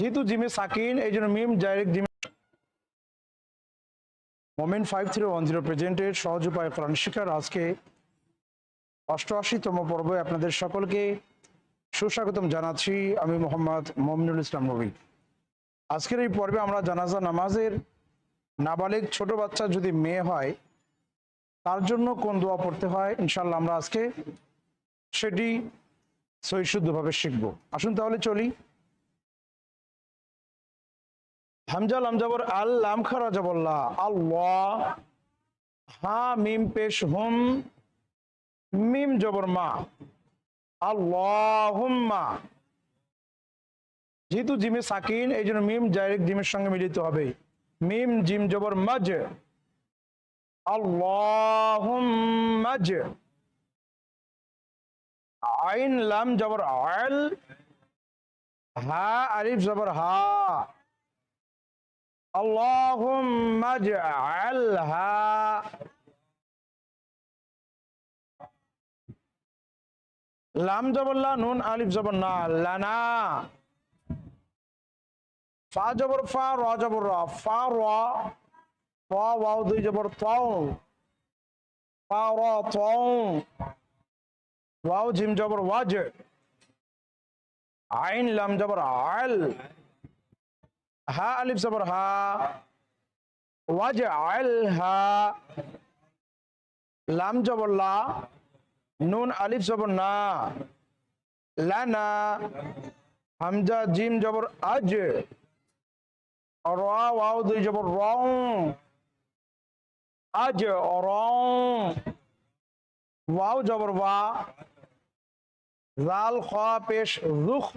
যেহেতু জিমে সাকিন, এই জন্য মিম ডাইরেক্ট জিমে moment five three one zero প্রেজেন্টের সহজ উপায় কোরআন শিকার আজকে অষ্টআশিতম পর্বে আপনাদের সকলকে সুস্বাগতম জানাচ্ছি আমি মোহাম্মদ মমিনুল ইসলাম নবী। আজকের এই পর্বে আমরা জানাজা নামাজের নাবালিগ ছোট বাচ্চা যদি মেয়ে হয়, তার জন্য কোন দোয়া পড়তে হয়? ইনশাল্লাহ আমরা আজকে সেটি সহিশুদ্ধভাবে শিখব। আসুন তাহলে চলি। হামজা লামজাবর আল লাম খারা জবল্লা আল্লাহ হা মিম, পেশ, হুম, মিম, জবর, মা, আল্লাহুম্মা, যেহেতু জিমে সাকিন, এই জন্য মিম ডাইরেক্ট জিমের সঙ্গে মিলিত হবে। মিম, জিম, জবর, মাজ, আল্লাহুম্মাজ, আইন, লাম, জবর, আল, হা আরিফ জবর, হা اللهم اجعلها لام جب اللہ نون الف جب نا لنا فا جبر فا را جبر را فا را فا واو دی جبر طاو فا را طاو واو جم جبر واج عین لام جبر عل ہا الف زبر ہا وجعلها لام جب اللہ نون الف زبر نا لانا حمزہ جیم جبر اج را واو دو جبر راؤں اج راؤں واو جبر وا زال خواہ پیش رخ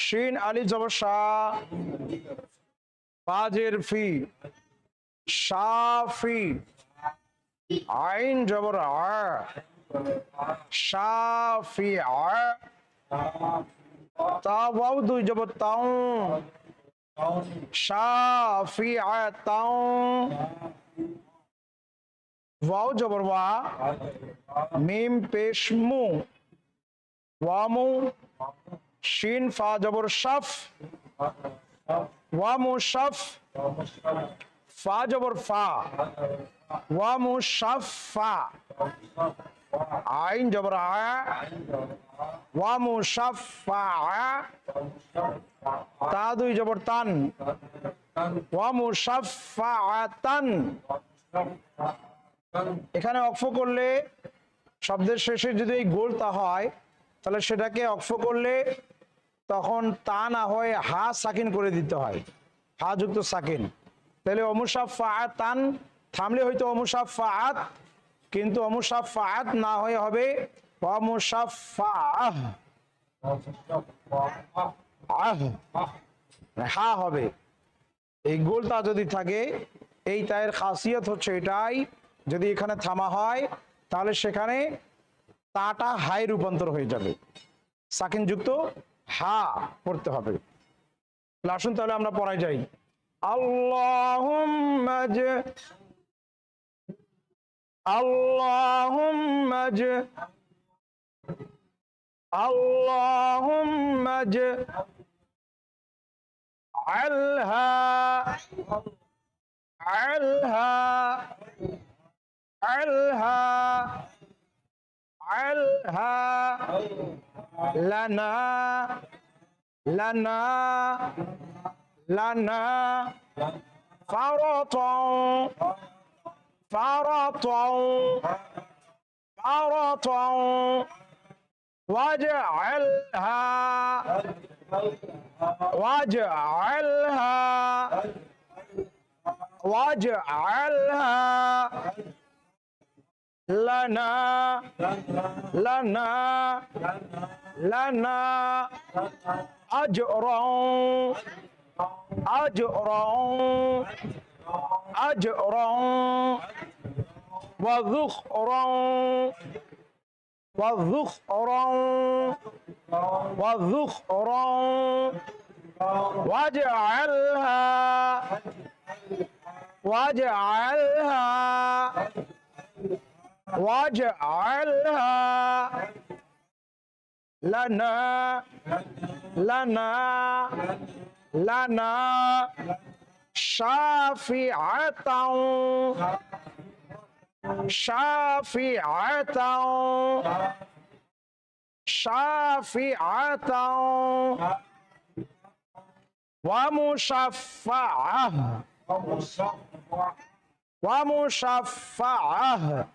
শিন আলিফ জবর শা ফাজের ফি শাফি আইন জবর আ শাফি আ তা ওয়াও দুই জবর তাও শাফি তাও, ওয়াও জবর ওয়া মিম পেশ মু, ওয়ামু শিন ফা জবর শাফ ওয়ামু শাফ, ফা জবর ফা ওয়ামু শাফ ফা, আইন জবর আ ওয়ামু শাফ ফা আয়া তা দুই জবর তান ওয়ামু শাফ ফা তান। এখানে অক্ষ করলে শব্দের শেষে যদি এই গোলতা হয়, তাহলে সেটাকে অক্ষ করলে তখন তা না হয়ে হা সাকিন করে দিতে হয়। হা যুক্ত সাকিন। তাহলে অমুসাফ তান থামলে হয়তো অমুসাফ ফাআত কিন্তু অমুসাফ ফাআত না হয়ে হবে অমুসাফ আহ। হা হবে। এই গোলটা যদি থাকে, এই তায়ের খাসিয়ত হচ্ছে এটাই, যদি এখানে থামা হয়, তাহলে সেখানে তাটা হাই রূপান্তর হয়ে যাবে। সাকিন যুক্ত হা পড়তে হবে। আসুন তাহলে আমরা পড়াই যাই। আল্লাহুম্মা জ আল্লাহুম্মা জ আল্লাহুম্মা জ واجعلها لنا لنا لنا. فرطا فرطا فرطا. واجعلها واجعلها واجعلها. لنا لنا لنا. أجرا أجرا أجرا. وذخرا وذخرا. وذخرا. واجعلها واجعلها. واجعلها لنا لنا لنا شافعة شافعة شافعة ومشفعة ومشفعة ومشفعة.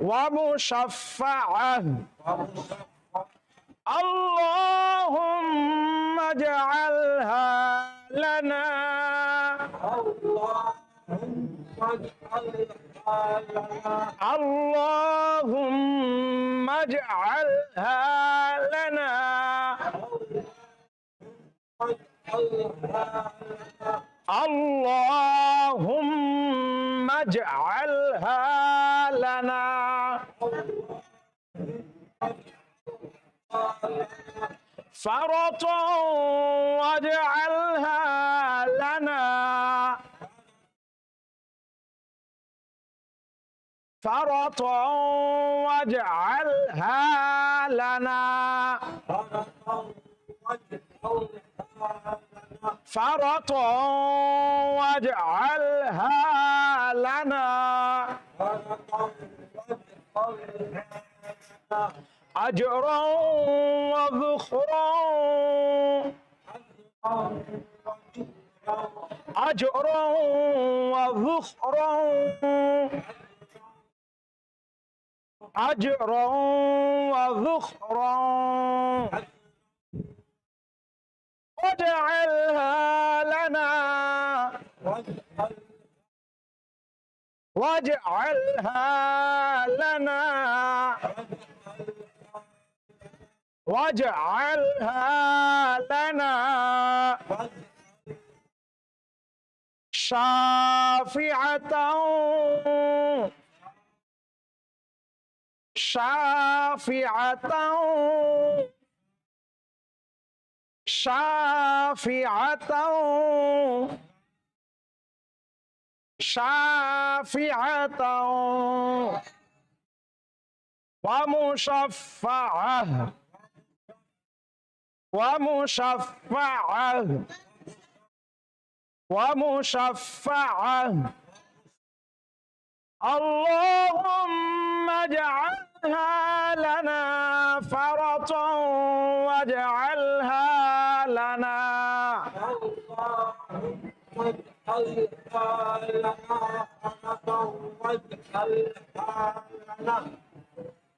ومشفعة. اللهم اجعلها لنا. اللهم اجعلها لنا. اللهم اجعلها لنا. فرطا واجعلها لنا. فرطا واجعلها لنا. فرطا واجعلها لنا. أجرا وذخرا أجرا وذخرا أجرا وذخرا واجعلها لنا. واجعلها لنا. واجعلها لنا. شافعة. شافعة. شافعة شافعة ومشفعة ومشفعة ومشفعة اللهم اجعلها لنا فرطا واجعلها لنا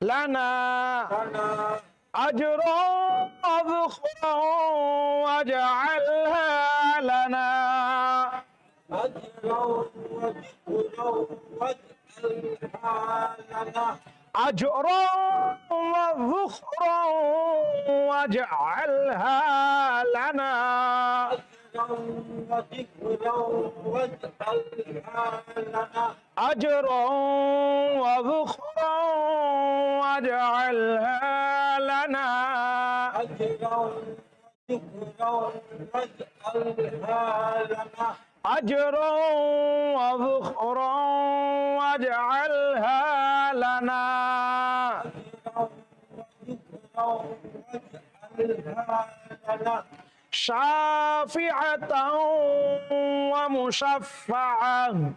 لنا أجر أذخر واجعلها لنا. أجرا واجعلها لنا. وذخرا واجعلها لنا. أجرا وذخرا واجعلها لنا. أجرا وذخرا واجعلها لنا. أجرا وذخرا واجعلها لنا. شافعة ومشفعة.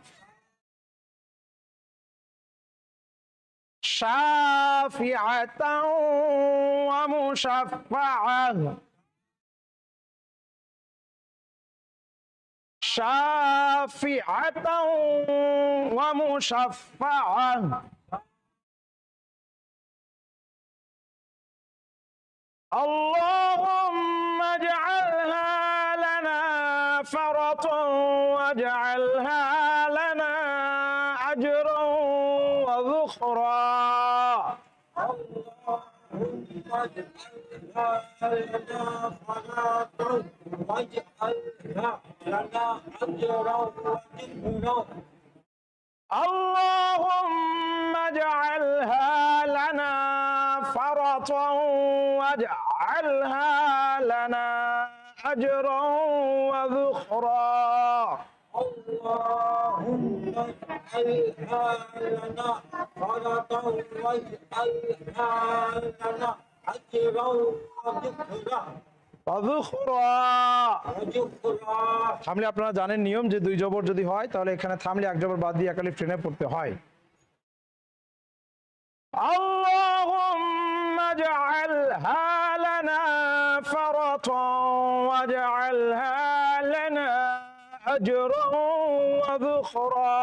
شافعة ومشفعة. شافعة ومشفعة. اللهم اجعلها لنا فرطا واجعلها لنا أجرا وذخرا. اللهم اجعلها اللهم اجعلها لنا فرطا واجعلها لنا أجرا وذخرا. اللهم اجعلها لنا فرطا واجعلها لنا أجرا وذكرا وذخرا وذكرا থামলে আপনারা জানেন নিয়ম যে দুই জবর যদি হয় তাহলে এখানে থামলে এক জবর বাদ দিয়ে একালি ট্রেনে পড়তে হয় اللهم اجعلها لنا فرطا واجعلها لنا أجرا وذخرا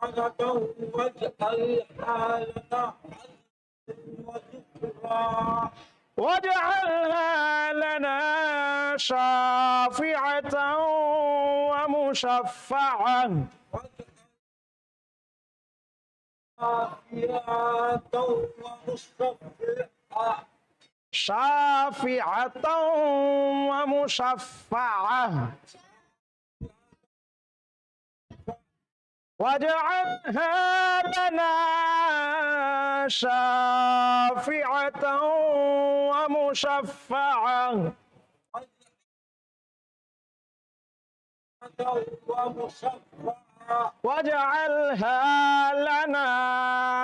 حركا واجعل حالنا وذكرا واجعلها لنا شافعة ومشفعة. شافعة ومشفعة. واجعلها لنا شافعة ومشفعة. واجعلها لنا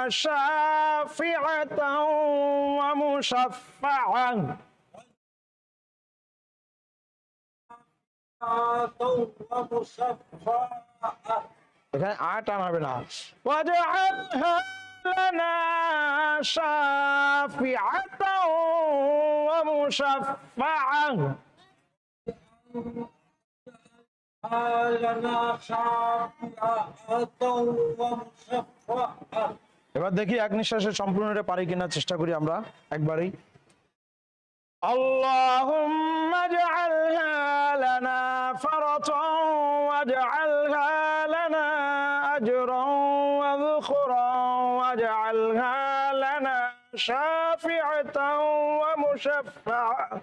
شافعة ومشفعة. ومصطفى এখানে আর টান হবে না واجعلها لنا شافعة ومشفعة لنا شافعة ومصطفى এবার দেখি এক নিঃশ্বাসে সম্পূর্ণ এটা পারি কিনা চেষ্টা করি আমরা একবারই اللهم اجعلها لنا فرطا واجعلها شافعة ومشفعة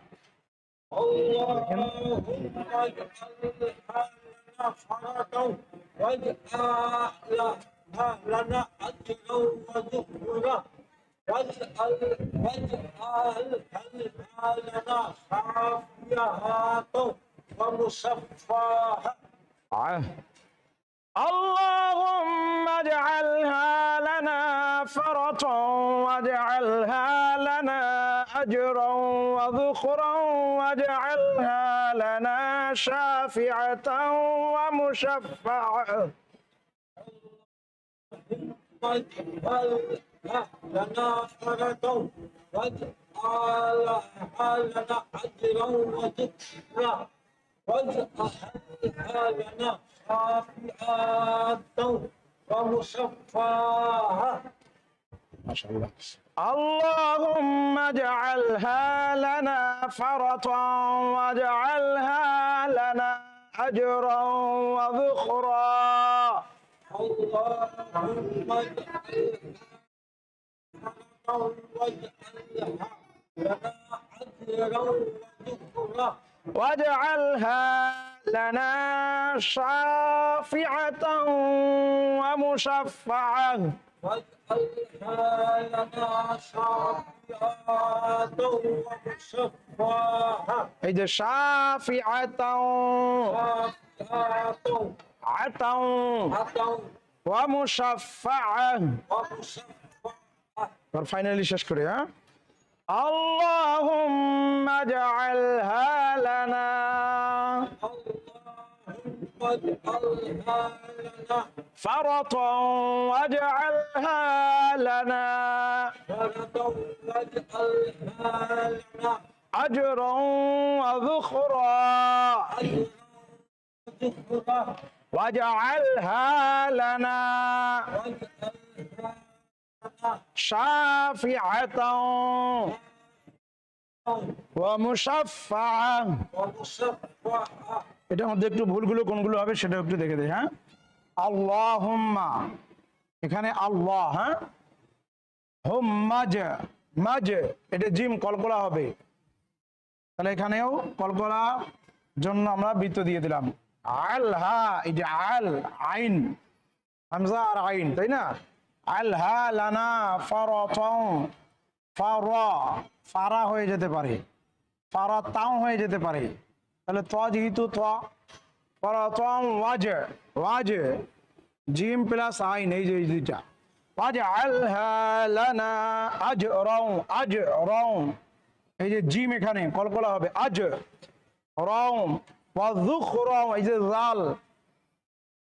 اللهم اجعلها لنا فرطا واجعلها لنا أجرا وذكرا واجعل واجعلها لنا صافية ومصفاها. اللهم اجعلها لنا فرطا واجعلها لنا أجرا وذخرا واجعلها لنا شافعة ومشفعة. واجعلها لنا فرطا واجعلها لنا أجرا وذكرا واجعلها لنا صافية ومصفاها ما شاء الله اللهم اجعلها لنا فرطا واجعلها لنا أجرا وذخرا اللهم اجعلها لنا أجرا وذكرا واجعلها لنا شافعة ومشفعة واجعلها لنا شافعة ومصفاها এই যে شافعة شافعة عطا عطا ومشفعة ومصفاها এবার ফাইনালি শেষ করি হ্যাঁ اللهم اجعلها لنا. فرطا واجعلها لنا. أجرا وذخرا. واجعلها لنا. شافعة ومشفعة ومصفحة এটার মধ্যে একটু ভুলগুলো কোনগুলো হবে সেটা একটু দেখে দেয় হ্যাঁ আল্লাহুম্মা এখানে আল্লাহ হ্যাঁ হোম মাজ মাজ এটা জিম কলকলা হবে তাহলে এখানেও কলকলা জন্য আমরা বৃত্ত দিয়ে দিলাম আল হা এই যে আল আইন হামজা আর আইন তাই না আল হা লানা ফারতং ফারা ফারা হয়ে যেতে পারে। ফারা তাও হয়ে যেতে পারে। তাহলে ত যেহেতু ত ফারাতং ওয়াজ ওয়াজ, জিম প্লাস আইন, এই যে দুইটা। ওয়াজআলহা লানা আজরাও আজরাও, এই যে জিম এখানে, কলকলা হবে আজ রং ওয়াযুখরাও এই যে জাল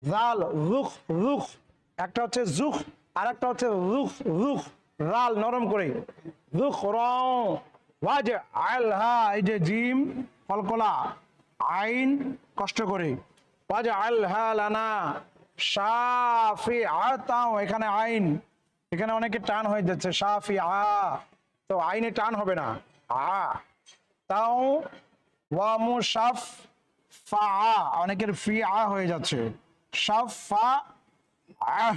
জাল রুখ রুখ একটা হচ্ছে জুখ আর একটা হচ্ছে রুখ রুখ রাল নরম করে। রুখ, রং, ওয়াজ আলহা এই যে জিম কলকলা আইন, কষ্ট করে। ওয়াজ আলহা লানা সাফি আতাও এখানে আইন। এখানে অনেকে টান হয়ে যাচ্ছে সাফি আ। তো আইনে টান হবে না। আ, তাও, ওয়া মুসাফ ফা অনেকের ফি, আ হয়ে যাচ্ছে। সাফ ফা, আহ।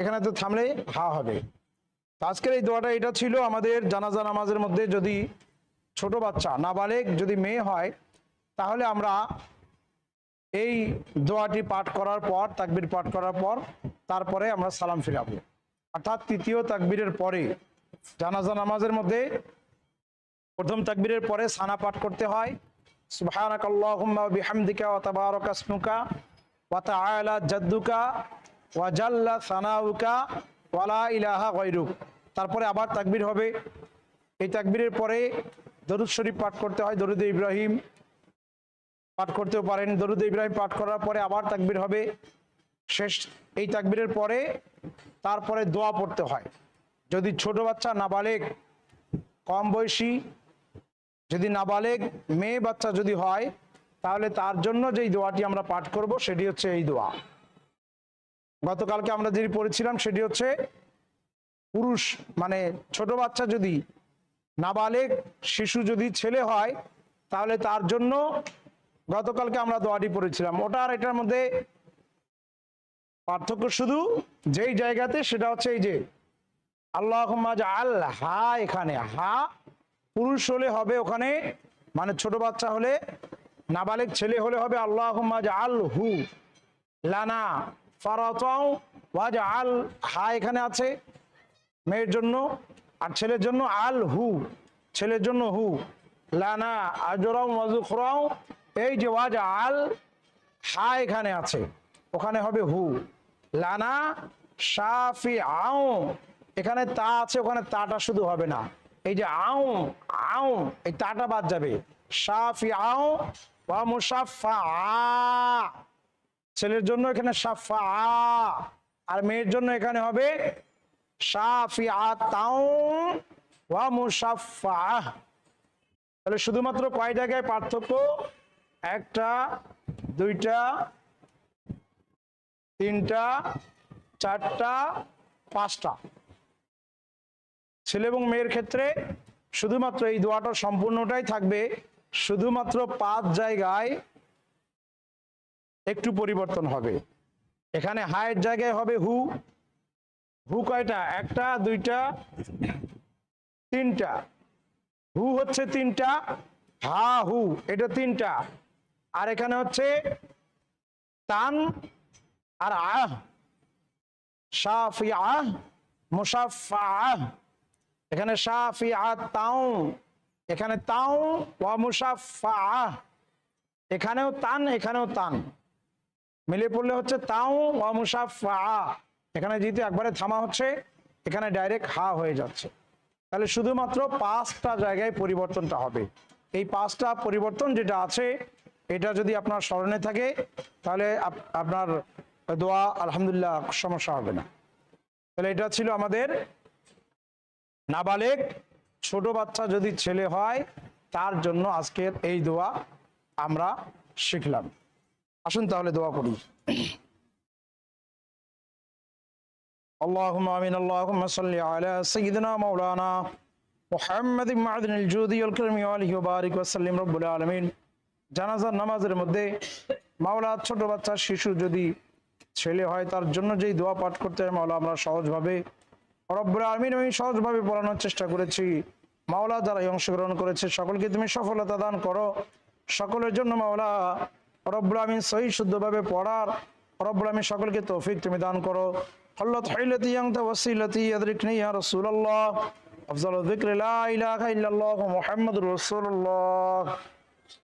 এখানে তো থামলে হা হবে। আজকের এই দোয়াটা, এটা ছিল আমাদের জানাজা নামাজের মধ্যে যদি ছোট বাচ্চা নাবালেগ যদি মেয়ে হয়, তাহলে আমরা এই দোয়াটি পাঠ করার পর, তাকবির পাঠ করার পর, তারপরে আমরা সালাম ফিরাবো। অর্থাৎ তৃতীয় তাকবীরের পরে, জানাজা নামাজের মধ্যে প্রথম তাকবীরের পরে সানা পাঠ করতে হয়। সুবহানাক আল্লাহুম্মা বিহামদিকা ওয়া তাবারাকা ইসমুকা ওয়া তাআলা জাদ্দুকা ওয়া জাল্লা সানাউকা ওয়া লা ইলাহা গায়রুক। তারপরে আবার তাকবির হবে। এই তাকবিরের পরে দরুদ শরীফ পাঠ করতে হয় দরুদ ইব্রাহিম। পাঠ করতেও পারেন। দরুদ ইব্রাহিম পাঠ করার পরে আবার তাকবির হবে। শেষ এই তাকবীরের পরে তারপরে দোয়া পড়তে হয়। যদি ছোট বাচ্চা নাবালেক, কম বয়সী, যদি নাবালেক, মেয়ে বাচ্চা যদি হয়, তাহলে তার জন্য যেই দোয়াটি আমরা পাঠ করব, সেটি হচ্ছে এই দোয়া। গতকালকে আমরা যেটি পড়েছিলাম সেটি হচ্ছে পুরুষ মানে ছোট বাচ্চা যদি নাবালেগ শিশু যদি ছেলে হয়, তাহলে তার জন্য গতকালকে আমরা দোয়াটি পড়েছিলাম। ওটা আর এটার মধ্যে পার্থক্য শুধু যেই জায়গাতে সেটা হচ্ছে এই যে আল্লাহ আল হা এখানে, হা পুরুষ হলে হবে ওখানে মানে ছোট বাচ্চা হলে, নাবালেক ছেলে হলে হবে আল্লাহ আল হু, লানা ফারাতাও ওয়াজ আল হা এখানে আছে, মেয়ের জন্য আর ছেলের জন্য আল হু, ছেলের জন্য হু, লানা, আজরাও, মাজুখরাও, এই যে ওয়াজ আল হা এখানে আছে, ওখানে হবে হু, লানা সাফি আও এখানে তা আছে, ওখানে তাটা শুধু হবে না, এই যে আও আও, এই তাটা বাদ যাবে সাফি আও ওয়া মুসাফা ছেলের জন্য এখানে সাফা আর মেয়ের জন্য এখানে হবে তাহলে শুধুমাত্র কয় জায়গায় পার্থক্য? একটা, দুইটা, তিনটা, চারটা, পাঁচটা। ছেলে এবং মেয়ের ক্ষেত্রে শুধুমাত্র এই দোয়াটা সম্পূর্ণটাই থাকবে। শুধুমাত্র পাঁচ জায়গায় একটু পরিবর্তন হবে। এখানে হায়ের জায়গায় হবে হু হু কয়টা? একটা, দুইটা, তিনটা। হু হচ্ছে তিনটা, হা হু এটা তিনটা। আর এখানে হচ্ছে তান আর আহ সাফি আহ মুসাফা আহ এখানে সাফি আহ তাও। এখানে তাও, ওয়া মুসাফা আহ এখানেও তান এখানেও তান। মিলে পড়লে হচ্ছে তাও ওয়া মুসাফা এখানে যেহেতু একবারে থামা হচ্ছে, এখানে ডাইরেক্ট হা হয়ে যাচ্ছে। তাহলে শুধুমাত্র পাঁচটা জায়গায় পরিবর্তনটা হবে। এই পাঁচটা পরিবর্তন যেটা আছে, এটা যদি আপনার স্মরণে থাকে, তাহলে আপনার দোয়া আলহামদুলিল্লাহ সমস্যা হবে না। তাহলে এটা ছিল আমাদের নাবালেক। ছোট বাচ্চা যদি ছেলে হয়, তার জন্য আজকের এই দোয়া আমরা শিখলাম। আসুন তাহলে দোয়া করি اللهم امين اللهم صل على سيدنا مولانا محمد معدن الجود والكرم وآله وبارك وسلم رب العالمين জানাজার নামাজের মধ্যে মাওলা ছোট বাচ্চা শিশু যদি ছেলে হয় তার জন্য যেই দোয়া পাঠ করতে হয় মাওলা আমরা সহজভাবে রব্বুল আলমিন আমি সহজভাবে পড়ানোর চেষ্টা করেছি মাওলা যারা এই অংশগ্রহণ করেছে সকলকে তুমি সফলতা দান করো সকলের জন্য মাওলা রব্বুল আমিন সহি শুদ্ধভাবে পড়ার। রব্রামিন সকলকে তৌফিক তুমি দান করো। হল্লত হাইলতি ইয়াংতা ওয়াসিলতি ইয়াদরিকনি ইয়া রাসূলুল্লাহ। আফজালু যিকরি লা ইলাহা ইল্লাল্লাহু মুহাম্মাদুর রাসূলুল্লাহ।